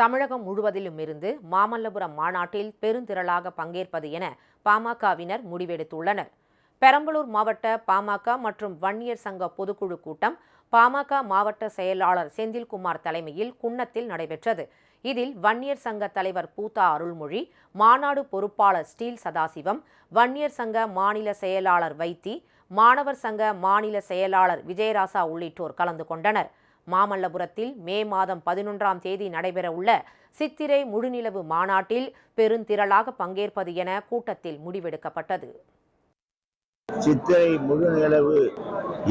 தமிழகம் முழுவதிலும் இருந்து மாமல்லபுரம் மாநாட்டில் பெருந்திரளாக பங்கேற்பது என பாமகவினர் முடிவெடுத்துள்ளனர். பெரம்பலூர் மாவட்ட பாமக மற்றும் வன்னியர் சங்க பொதுக்குழு கூட்டம் பாமக மாவட்ட செயலாளர் செந்தில்குமார் தலைமையில் குன்னத்தில் நடைபெற்றது. இதில் வன்னியர் சங்க தலைவர் பூதா அருள்மொழி மாநாடு பொறுப்பாளர் ஸ்டீல் சதாசிவம் வன்னியர் சங்க மாநில செயலாளர் வைத்தி மாணவர் சங்க மாநில செயலாளர் விஜயராசா உள்ளிட்டோர் கலந்து கொண்டனர். மாமல்லபுரத்தில் மே மாதம் பதினொன்றாம் தேதி நடைபெறவுள்ள சித்திரை முழுநிலவு மாநாட்டில் பெருந்திரளாக பங்கேற்பது என கூட்டத்தில் முடிவெடுக்கப்பட்டது. சித்திரை முழுநிலவு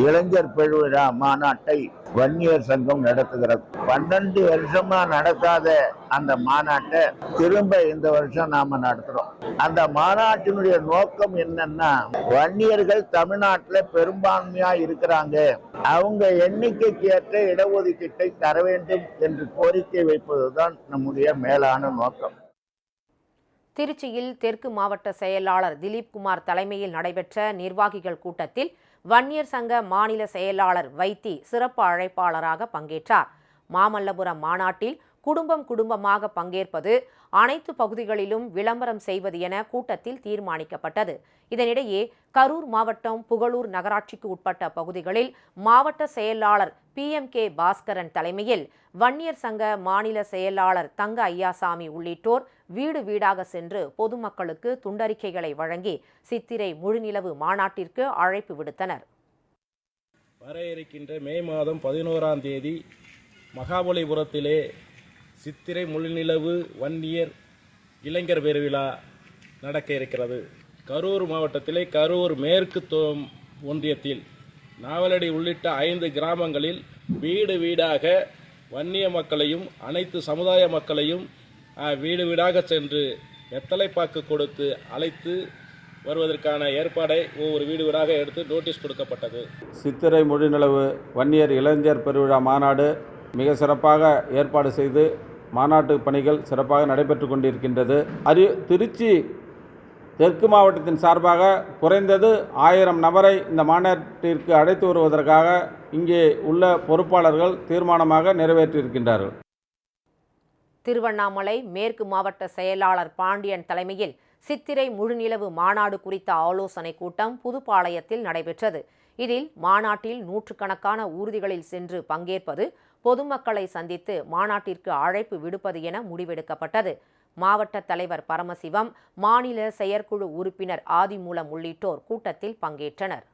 இளைஞர் பெருவிழா மாநாட்டை வன்னியர் சங்கம் நடத்துகிறது. பன்னெண்டு வருஷமா நடத்தாத அந்த மாநாட்டை திரும்ப இந்த வருஷம் நாம நடத்துறோம். அந்த மாநாட்டினுடைய நோக்கம் என்னன்னா வன்னியர்கள் தமிழ்நாட்டுல பெரும்பான்மையா இருக்கிறாங்க. அவங்க எண்ணிக்கைக்கு ஏற்ற இடஒதுக்கீட்டை தர வேண்டும் என்று கோரிக்கை வைப்பதுதான் நம்முடைய மேலான நோக்கம். திருச்சியில் தெற்கு மாவட்ட செயலாளர் திலீப்குமார் தலைமையில் நடைபெற்ற நிர்வாகிகள் கூட்டத்தில் வன்னியர் சங்க மாநில செயலாளர் வைத்தி சிறப்பு அழைப்பாளராக பங்கேற்றார். மாமல்லபுரம் மாநாட்டில் குடும்பம் குடும்பமாக பங்கேற்பது அனைத்து பகுதிகளிலும் விளம்பரம் செய்வது என கூட்டத்தில் தீர்மானிக்கப்பட்டது. இதனிடையே கரூர் மாவட்டம் புகழூர் நகராட்சிக்கு உட்பட்ட பகுதிகளில் மாவட்ட செயலாளர் பி. எம். கே. பாஸ்கரன் தலைமையில் வன்னியர் சங்க மாநில செயலாளர் தங்க ஐயாசாமி உள்ளிட்டோர் வீடு வீடாக சென்று பொதுமக்களுக்கு துண்டறிக்கைகளை வழங்கி சித்திரை முழுநிலவு மாநாட்டிற்கு அழைப்பு விடுத்தனர். வர இருக்கின்ற மே மாதம் பதினோராம் தேதி மகாபலிபுரத்திலே சித்திரை முழுநிலவு வன்னியர் இளைஞர் பெருவிழா நடக்க இருக்கிறது. கரூர் மாவட்டத்திலே கரூர் மேற்கு ஒன்றியத்தில் நாவலடி உள்ளிட்ட ஐந்து கிராமங்களில் வீடு வீடாக வன்னிய மக்களையும் அனைத்து சமுதாய மக்களையும் வீடு வீடாக சென்று வெத்தலைப்பாக்கு கொடுத்து அழைத்து வருவதற்கான ஏற்பாடை ஒவ்வொரு வீடு வீடாக எடுத்து நோட்டீஸ் கொடுக்கப்பட்டது. சித்திரை மொழிநிலவு வன்னியர் இளைஞர் பெருவிழா மாநாடு மிக சிறப்பாக ஏற்பாடு செய்து மாநாட்டு பணிகள் சிறப்பாக நடைபெற்று கொண்டிருக்கின்றது. அரி திருச்சி தெற்கு மாவட்டத்தின் சார்பாக குறைந்தது ஆயிரம் நபரை இந்த மாநாட்டிற்கு அழைத்து வருவதற்காக இங்கே உள்ள பொறுப்பாளர்கள் தீர்மானமாக நிறைவேற்றியிருக்கின்றார்கள். திருவண்ணாமலை மேற்கு மாவட்ட செயலாளர் பாண்டியன் தலைமையில் சித்திரை முழுநிலவு மாநாடு குறித்த ஆலோசனைக் கூட்டம் புதுப்பாளையத்தில் நடைபெற்றது. இதில் மாநாட்டில் நூற்றுக்கணக்கான ஊர்திகளில் சென்று பங்கேற்பது பொதுமக்களை சந்தித்து மாநாட்டிற்கு அழைப்பு விடுப்பது என முடிவெடுக்கப்பட்டது. மாவட்ட தலைவர் பரமசிவம் மாநில செயற்குழு உறுப்பினர் ஆதிமூலம் உள்ளிட்டோர் கூட்டத்தில் பங்கேற்றனர்.